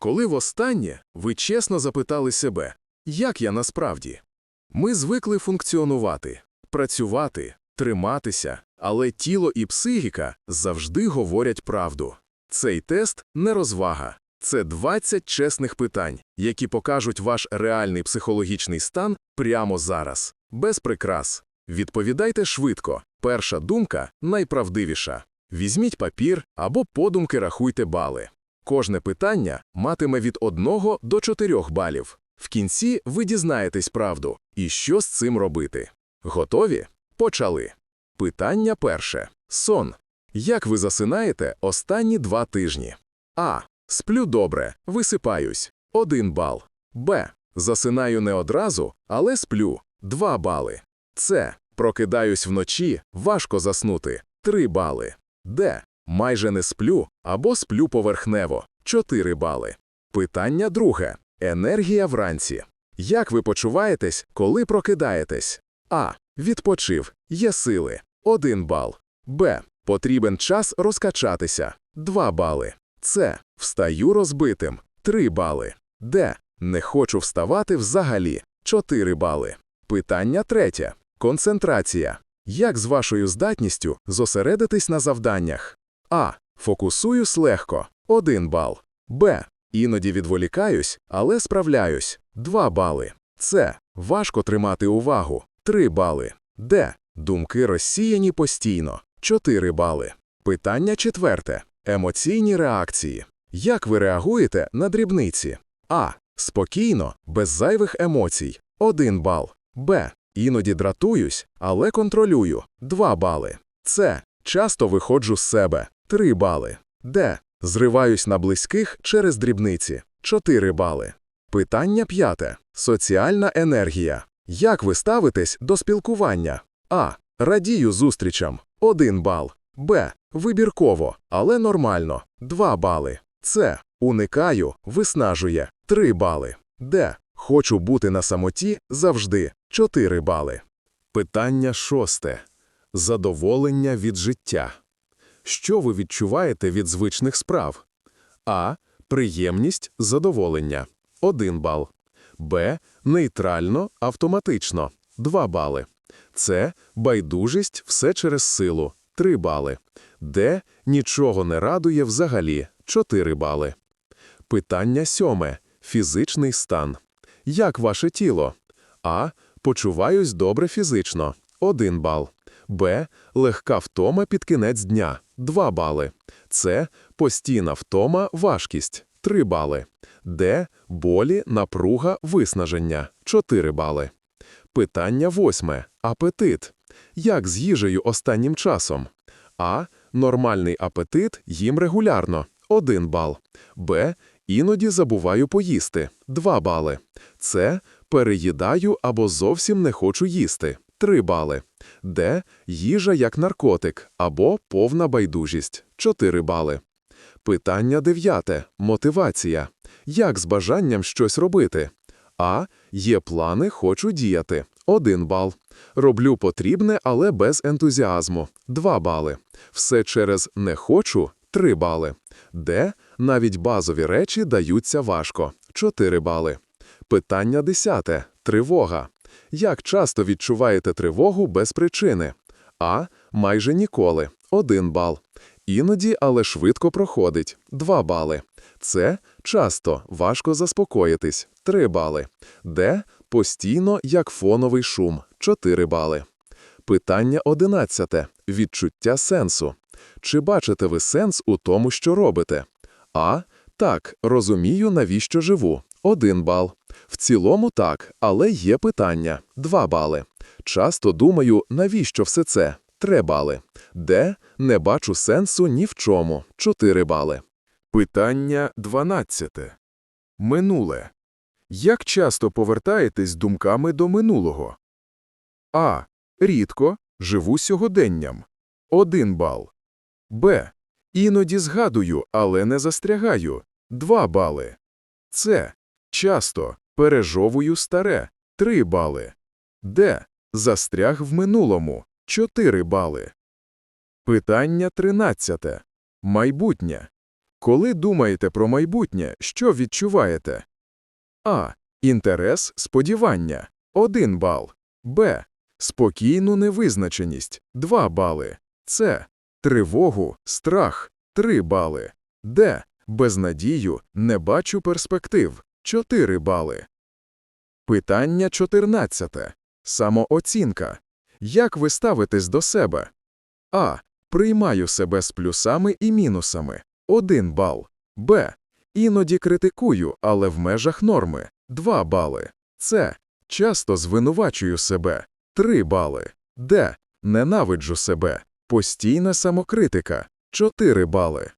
Коли востаннє ви чесно запитали себе, як я насправді? Ми звикли функціонувати, працювати, триматися, але тіло і психіка завжди говорять правду. Цей тест не розвага. Це 20 чесних питань, які покажуть ваш реальний психологічний стан прямо зараз, без прикрас. Відповідайте швидко. Перша думка найправдивіша. Візьміть папір або подумки рахуйте бали. Кожне питання матиме від 1 до 4 балів. В кінці ви дізнаєтесь правду і що з цим робити. Готові? Почали. Питання перше. Сон. Як ви засинаєте останні два тижні? А. Сплю добре, висипаюсь. 1 бал. Б. Засинаю не одразу, але сплю. 2 бали. С. Прокидаюсь вночі, важко заснути. 3 бали. Д. Майже не сплю або сплю поверхнево. 4 бали. Питання друге. Енергія вранці. Як ви почуваєтесь, коли прокидаєтесь? А. Відпочив. Є сили. 1 бал. Б. Потрібен час розкачатися. 2 бали. С. Встаю розбитим. 3 бали. Д. Не хочу вставати взагалі. 4 бали. Питання третє. Концентрація. Як з вашою здатністю зосередитись на завданнях? А. Фокусуюсь легко. 1 бал. Б. Іноді відволікаюсь, але справляюсь. 2 бали. С. Важко тримати увагу. 3 бали. Д. Думки розсіяні постійно. 4 бали. Питання четверте. Емоційні реакції. Як ви реагуєте на дрібниці? А. Спокійно, без зайвих емоцій. 1 бал. Б. Іноді дратуюсь, але контролюю. 2 бали. С. Часто виходжу з себе. 3 бали. Д. Зриваюсь на близьких через дрібниці. 4 бали. Питання п'яте. Соціальна енергія. Як ви ставитесь до спілкування? А. Радію зустрічам. 1 бал. Б. Вибірково, але нормально. 2 бали. С. Уникаю, виснажує. 3 бали. Д. Хочу бути на самоті завжди. 4 бали. Питання шосте. Задоволення від життя. Що ви відчуваєте від звичних справ? А. Приємність, задоволення. 1 бал. Б. Нейтрально, автоматично. 2 бали. С. Байдужість, все через силу. 3 бали. Д. Нічого не радує взагалі. 4 бали. Питання сьоме. Фізичний стан. Як ваше тіло? А. Почуваюсь добре фізично. 1 бал. Б. Легка втома під кінець дня. 2 бали. С. Постійна втома, важкість. 3 бали. Д. Болі, напруга, виснаження. 4 бали. Питання восьме. Апетит. Як з їжею останнім часом? А. Нормальний апетит їм регулярно. 1 бал. Б. Іноді забуваю поїсти. 2 бали. С. Переїдаю або зовсім не хочу їсти. 3 бали. Д. Їжа як наркотик або повна байдужість. 4 бали. Питання дев'яте. Мотивація. Як з бажанням щось робити? А. Є плани, хочу діяти. 1 бал. Роблю потрібне, але без ентузіазму. 2 бали. Все через не хочу. 3 бали. Д. Навіть базові речі даються важко. 4 бали. Питання десяте. Тривога. Як часто відчуваєте тривогу без причини? А. Майже ніколи. 1 бал. Іноді, але швидко проходить. 2 бали. С. Часто, важко заспокоїтись. 3 бали. Д. Постійно, як фоновий шум. 4 бали. Питання 11. Відчуття сенсу. Чи бачите ви сенс у тому, що робите? А. Так, розумію, навіщо живу. 1 бал. В цілому так, але є питання. 2 бали. Часто думаю, навіщо все це? 3 бали. Д. Не бачу сенсу ні в чому. 4 бали. Питання 12. Минуле. Як часто повертаєтесь думками до минулого? А. Рідко. Живу сьогоденням. 1 бал. Б. Іноді згадую, але не застрягаю. 2 бали. С. Часто. Пережовую старе. 3 бали. Д. Застряг в минулому. 4 бали. Питання 13. Майбутнє. Коли думаєте про майбутнє, що відчуваєте? А. Інтерес, сподівання – 1 бал. Б. Спокійну невизначеність – 2 бали. С. Тривогу, страх – 3 бали. Д. Безнадію, не бачу перспектив – 4 бали. Питання 14. Самооцінка. Як ви ставитесь до себе? А. Приймаю себе з плюсами і мінусами – 1 бал. Б. Іноді критикую, але в межах норми – 2 бали. С. Часто звинувачую себе – 3 бали. Д. Ненавиджу себе. Постійна самокритика – 4 бали.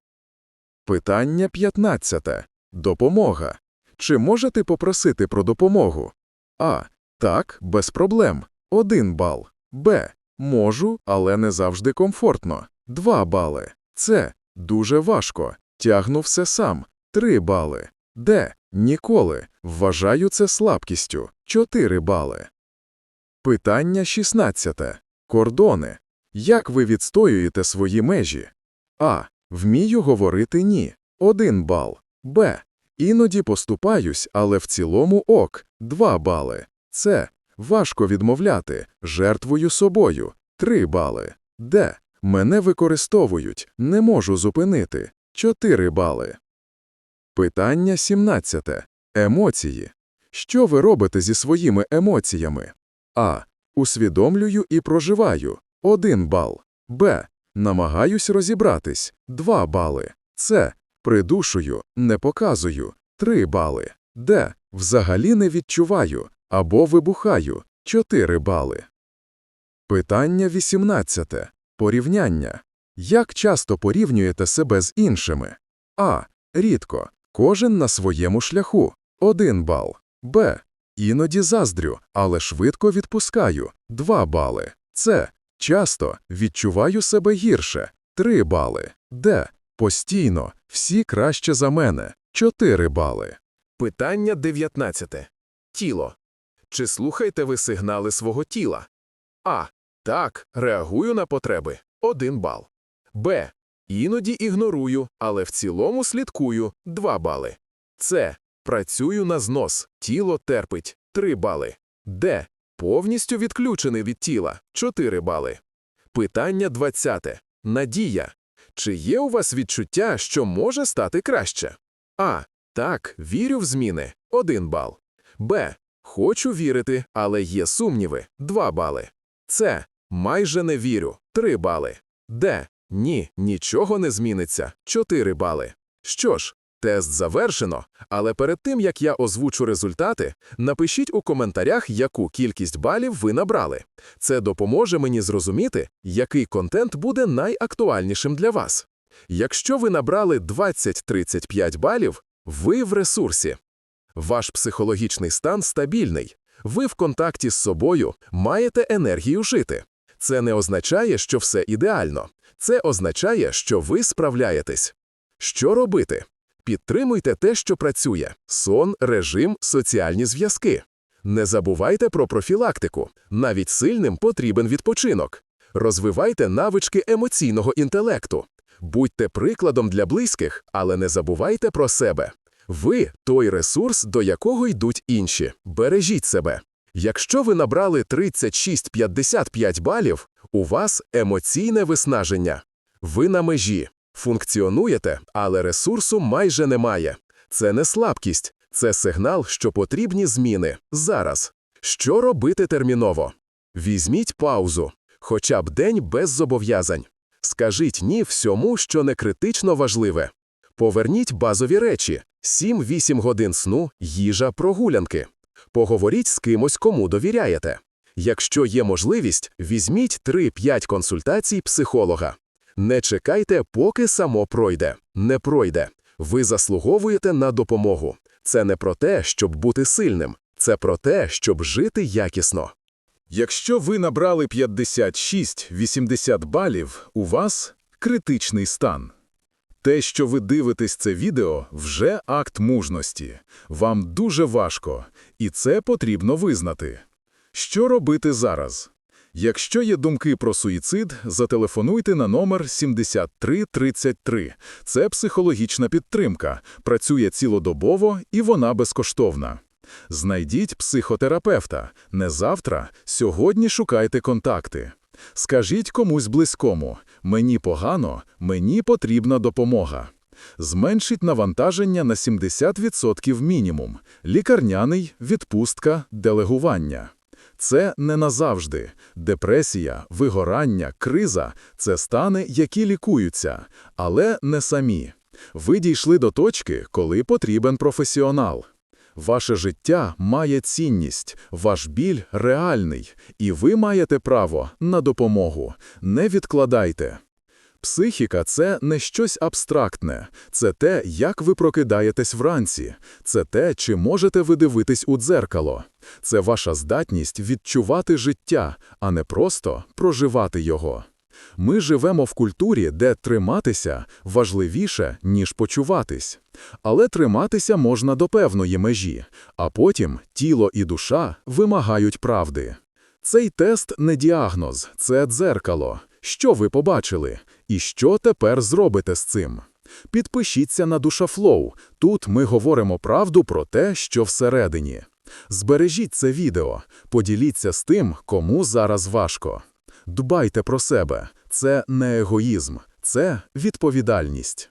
Питання 15. Допомога. Чи можете попросити про допомогу? А. Так, без проблем. 1 бал. Б. Можу, але не завжди комфортно. 2 бали. С. Дуже важко. Тягну все сам. 3 бали. Д. Ніколи. Вважаю це слабкістю. 4 бали. Питання 16. Кордони. Як ви відстоюєте свої межі? А. Вмію говорити ні. 1 бал. Б. Іноді поступаюсь, але в цілому ок. 2 бали. С. Важко відмовляти. Жертвую собою. 3 бали. Д. Мене використовують. Не можу зупинити. 4 бали. Питання 17. Емоції. Що ви робите зі своїми емоціями? А. Усвідомлюю і проживаю. 1 бал. Б. Намагаюсь розібратись. 2 бали. С. Придушую, не показую. 3 бали. Д. Взагалі не відчуваю. Або вибухаю. 4 бали. Питання 18. Порівняння. Як часто порівнюєте себе з іншими? А. Рідко. Кожен на своєму шляху. 1 бал. Б. Іноді заздрю, але швидко відпускаю. 2 бали. С. Часто відчуваю себе гірше. 3 бали. Д. Постійно. Всі краще за мене. 4 бали. Питання 19. Тіло. Чи слухаєте ви сигнали свого тіла? А. Так, реагую на потреби. 1 бал. Б. Іноді ігнорую, але в цілому слідкую. 2 бали. С. Працюю на знос. Тіло терпить. 3 бали. Д. Повністю відключений від тіла. 4 бали. Питання 20. Надія. Чи є у вас відчуття, що може стати краще? А. Так, вірю в зміни. 1 бал. Б. Хочу вірити, але є сумніви. 2 бали. С. Майже не вірю. 3 бали. Д. Ні, нічого не зміниться. 4 бали. Що ж, тест завершено, але перед тим, як я озвучу результати, напишіть у коментарях, яку кількість балів ви набрали. Це допоможе мені зрозуміти, який контент буде найактуальнішим для вас. Якщо ви набрали 20-35 балів, ви в ресурсі. Ваш психологічний стан стабільний. Ви в контакті з собою маєте енергію жити. Це не означає, що все ідеально. Це означає, що ви справляєтесь. Що робити? Підтримуйте те, що працює: сон, режим, соціальні зв'язки. Не забувайте про профілактику. Навіть сильним потрібен відпочинок. Розвивайте навички емоційного інтелекту. Будьте прикладом для близьких, але не забувайте про себе. Ви той ресурс, до якого йдуть інші. Бережіть себе. Якщо ви набрали 36-55 балів, у вас емоційне виснаження. Ви на межі. Функціонуєте, але ресурсу майже немає. Це не слабкість, це сигнал, що потрібні зміни. Зараз. Що робити терміново? Візьміть паузу, хоча б день без зобов'язань. Скажіть ні всьому, що не критично важливе. Поверніть базові речі: 7-8 годин сну, їжа, прогулянки. Поговоріть з кимось, кому довіряєте. Якщо є можливість, візьміть 3-5 консультацій психолога. Не чекайте, поки само пройде. Не пройде. Ви заслуговуєте на допомогу. Це не про те, щоб бути сильним, це про те, щоб жити якісно. Якщо ви набрали 56-80 балів, у вас критичний стан. Те, що ви дивитесь це відео, вже акт мужності. Вам дуже важко, і це потрібно визнати. Що робити зараз? Якщо є думки про суїцид, зателефонуйте на номер 7333. Це психологічна підтримка, працює цілодобово і вона безкоштовна. Знайдіть психотерапевта. Не завтра, сьогодні шукайте контакти. Скажіть комусь близькому «Мені погано, мені потрібна допомога». Зменшить навантаження на 70% мінімум. Лікарняний, відпустка, делегування. Це не назавжди. Депресія, вигорання, криза – це стани, які лікуються, але не самі. Ви дійшли до точки, коли потрібен професіонал. Ваше життя має цінність, ваш біль реальний, і ви маєте право на допомогу. Не відкладайте. Психіка – це не щось абстрактне, це те, як ви прокидаєтесь вранці, це те, чи можете ви дивитись у дзеркало. Це ваша здатність відчувати життя, а не просто проживати його. Ми живемо в культурі, де триматися важливіше, ніж почуватись. Але триматися можна до певної межі, а потім тіло і душа вимагають правди. Цей тест не діагноз, це дзеркало. Що ви побачили? І що тепер зробите з цим? Підпишіться на Душафлоу. Тут ми говоримо правду про те, що всередині. Збережіть це відео, поділіться з тим, кому зараз важко. Дбайте про себе. Це не егоїзм, це відповідальність.